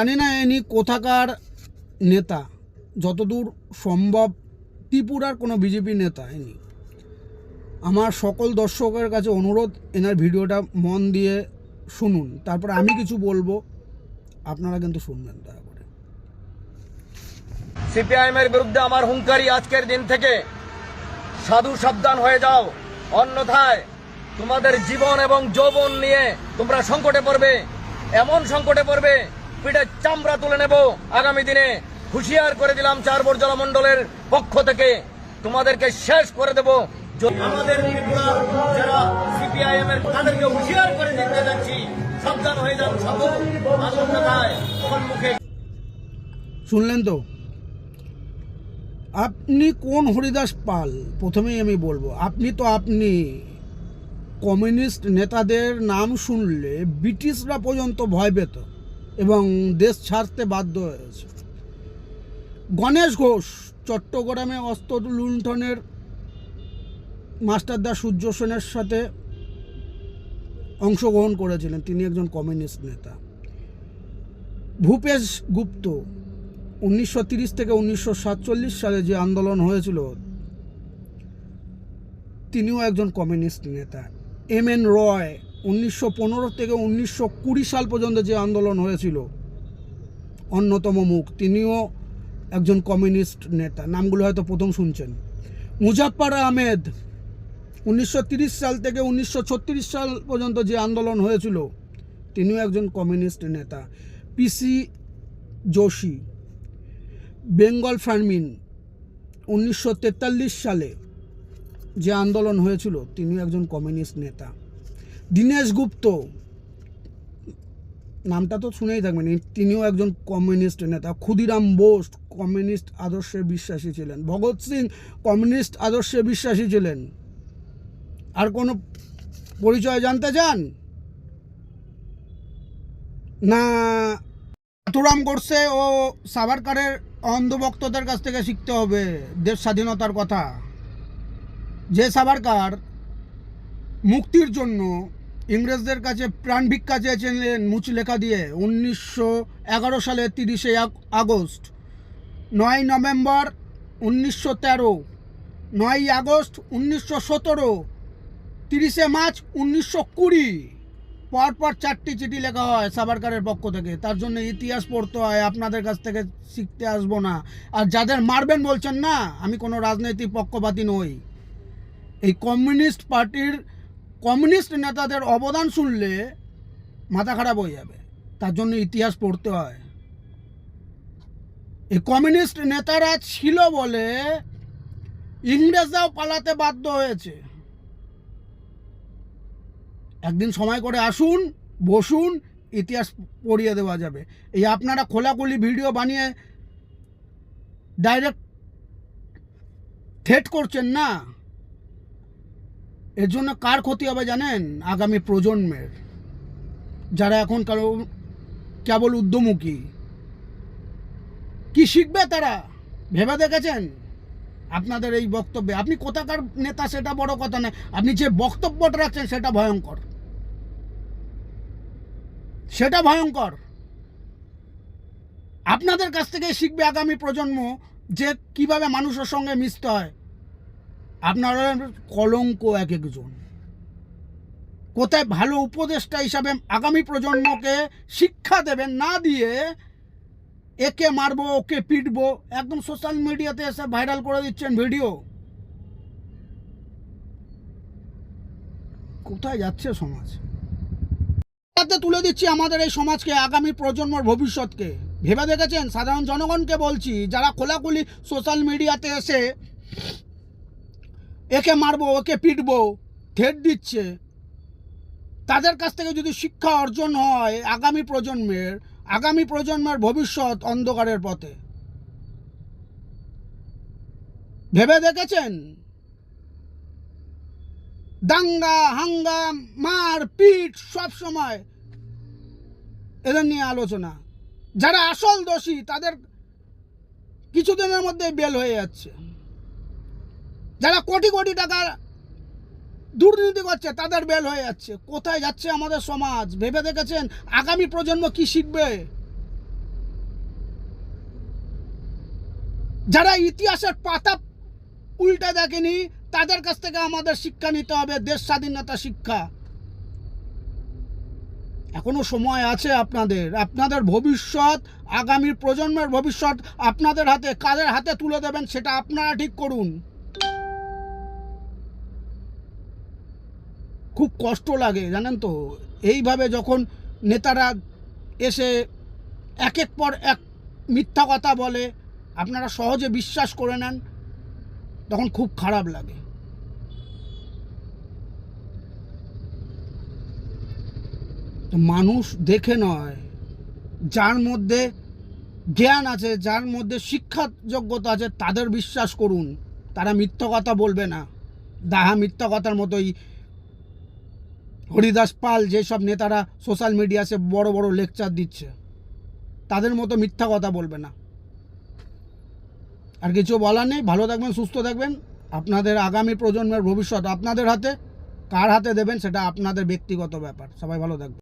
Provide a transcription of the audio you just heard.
জানি না ইনি কোথাকার নেতা, যতদূর সম্ভব ত্রিপুরার কোনো বিজেপি নেতা ইনি আমার সকল দর্শকের কাছে অনুরোধ, এনার ভিডিওটা মন দিয়ে শুনুন। তারপর আমি কিছু বলব, আপনারা কিন্তু শুনবেন দয়া করে। সিপিআইএমের বিরুদ্ধে আমার হুঙ্কারি আজকের দিন থেকে সাধু সাবধান হয়ে যাও। অন্যথায় তোমাদের জীবন এবং যৌবন নিয়ে তোমরা সংকটে পড়বে, এমন সংকটে পড়বে পিঠে চামড়া তুলে নেব। আগামী দিনে হুঁশিয়ার করে দিলাম চার বর্জলা মণ্ডলের পক্ষ থেকে। তোমাদেরকে শেষ করে দেব। আমাদের শুনলেন তো? আপনি কোন হরিদাস পাল? প্রথমেই আমি বলব, আপনি তো আপনি কমিউনিস্ট নেতাদের নাম শুনলে ব্রিটিশরা পর্যন্ত ভয় পেত। এবং দেশ ছাড়তে বাধ্য হয়েছে। গণেশ ঘোষ চট্টগ্রামে অস্ত্র লুণ্ঠনের মাস্টারদা সূর্য সেনের সাথে অংশগ্রহণ করেছিলেন। তিনি একজন কমিউনিস্ট নেতা। ভূপেশ গুপ্ত উনিশশো থেকে উনিশশো সাতচল্লিশ সালে যে আন্দোলন হয়েছিল, তিনিও একজন কমিউনিস্ট নেতা। এম এন রয় উনিশশো পনেরো থেকে উনিশশো কুড়ি সাল পর্যন্ত যে আন্দোলন হয়েছিল, অন্যতম মুখ, তিনিও একজন কমিউনিস্ট নেতা। নামগুলো হয়তো প্রথম শুনছেন। মুজাফফর আহমেদ উনিশশো সাল থেকে উনিশশো ছত্রিশ সাল পর্যন্ত যে আন্দোলন হয়েছিল, তিনিও একজন কমিউনিস্ট নেতা। পিসি যোশী, বেঙ্গল ফার্মিন, উনিশশো তেতাল্লিশ সালে যে আন্দোলন হয়েছিল তিনি একজন কমিউনিস্ট নেতা। দীনেশ গুপ্ত। নামটা তো শুনেই থাকবেন। তিনিও একজন কমিউনিস্ট নেতা। ক্ষুদিরাম বোস কমিউনিস্ট আদর্শে বিশ্বাসী ছিলেন। ভগৎ সিং কমিউনিস্ট আদর্শে বিশ্বাসী ছিলেন। আর কোনো পরিচয় জানতে চান? না নাথুরাম গোডসে ও সাভারকারের অন্ধভক্তদের কাছ থেকে শিখতে হবে দেশ স্বাধীনতার কথা। যে সাভারকার মুক্তির জন্য ইংরেজদের কাছে প্রাণ ভিক্ষা চেয়েছিলেন মুচলেখা দিয়ে উনিশশো এগারো সালের তিরিশে আগস্ট। নয় নভেম্বর উনিশশো তেরো। নয় আগস্ট উনিশশো সতেরো। তিরিশে মার্চ উনিশশো কুড়ি। পরপর চারটি চিঠি লেখা হয় সাভারকারের পক্ষ থেকে। তার জন্য ইতিহাস পড়তে হয়, আপনাদের কাছ থেকে শিখতে আসব না। আর যাদের মারবেন বলছেন না, আমি কোনো রাজনৈতিক পক্ষপাতী নই। এই কমিউনিস্ট পার্টির কমিউনিস্ট নেতাদের অবদান শুনলে মাথা খারাপ হয়ে যাবে। তার জন্য ইতিহাস পড়তে হয়। এই কমিউনিস্ট নেতারা ছিল বলে ইংরেজরাও পালাতে বাধ্য হয়েছে। একদিন সময় করে আসুন, বসুন, ইতিহাস পড়িয়ে দেওয়া যাবে। এই আপনারা খোলাখুলি ভিডিও বানিয়ে ডাইরেক্ট থ্রেট করছেন না? এর জন্য কার ক্ষতি হবে জানেন আগামী প্রজন্মের? যারা এখন কারও কেবল উদ্যমুখী। কি শিখবে তারা? ভেবে দেখেছেন? আপনাদের এই বক্তব্যে। আপনি কোথাকার নেতা সেটা বড় কথা নয়। আপনি যে বক্তব্যটা রাখছেন সেটা ভয়ঙ্কর। সেটা ভয়ঙ্কর। আপনাদের কাছ থেকে শিখবে আগামী প্রজন্ম যে কীভাবে মানুষের সঙ্গে মিশতে হয়। আপনারা কলঙ্ক এক একজন। কোথায় ভালো উপদেষ্টা হিসাবে আগামী প্রজন্মকে শিক্ষা দেবেন, না দিয়ে একে মারবো, ওকে পিটবো, একদম সোশ্যাল মিডিয়াতে এসে ভাইরাল করে দিচ্ছেন ভিডিও কোথায় যাচ্ছে সমাজ? তুলে দিচ্ছি আমাদের এই সমাজকে, আগামী প্রজন্মর ভবিষ্যৎকে। ভেবে দেখেছেন? সাধারণ জনগণকে বলছি, যারা খোলাখুলি সোশ্যাল মিডিয়াতে এসে একে মারবো, ওকে পিটবো থ্রেট দিচ্ছে। তাদের কাছ থেকে যদি শিক্ষা অর্জন হয় আগামী প্রজন্মের আগামী প্রজন্মের ভবিষ্যৎ অন্ধকারের পথে। ভেবে দেখেছেন? দাঙ্গা হাঙ্গাম মার, পিট সব সময় এদের নিয়ে আলোচনা। যারা আসল দোষী, তাদের কিছুদিনের মধ্যে বেল হয়ে যাচ্ছে। যারা কোটি কোটি টাকা দুর্নীতি করছে, তাদের বেল হয়ে যাচ্ছে। কোথায় যাচ্ছে আমাদের সমাজ? ভেবে দেখেছেন? আগামী প্রজন্ম কি শিখবে? যারা ইতিহাসের পাতা উল্টে দেখেনি, তাদের কাছ থেকে আমাদের শিক্ষা নিতে হবে, দেশ স্বাধীনতা শিক্ষা। এখনও সময় আছে আপনাদের। আপনাদের ভবিষ্যৎ, আগামী প্রজন্মের ভবিষ্যৎ আপনাদের হাতে, কাদের হাতে তুলে দেবেন, সেটা আপনারা ঠিক করুন। খুব কষ্ট লাগে, জানেন তো। এইভাবে যখন নেতারা এসে এক এক পর এক মিথ্যা কথা বলে, আপনারা সহজে বিশ্বাস করে নেন, তখন খুব খারাপ লাগে। মানুষ দেখে নয়, যার মধ্যে জ্ঞান আছে, যার মধ্যে শিক্ষার যোগ্যতা আছে, তাদের বিশ্বাস করুন। তারা মিথ্যা কথা বলবে না। দাহা মিথ্যা কথার মতোই হরিদাস পাল যেসব নেতারা সোশ্যাল মিডিয়াতে বড় বড় লেকচার দিচ্ছে, তাদের মতো মিথ্যা কথা বলবে না। আর কিছু বলার নেই, ভালো থাকবেন, সুস্থ থাকবেন। আপনাদের আগামী প্রজন্মের ভবিষ্যৎ আপনাদের হাতে, কার হাতে দেবেন সেটা আপনাদের ব্যক্তিগত ব্যাপার। সবাই ভালো থাকবেন।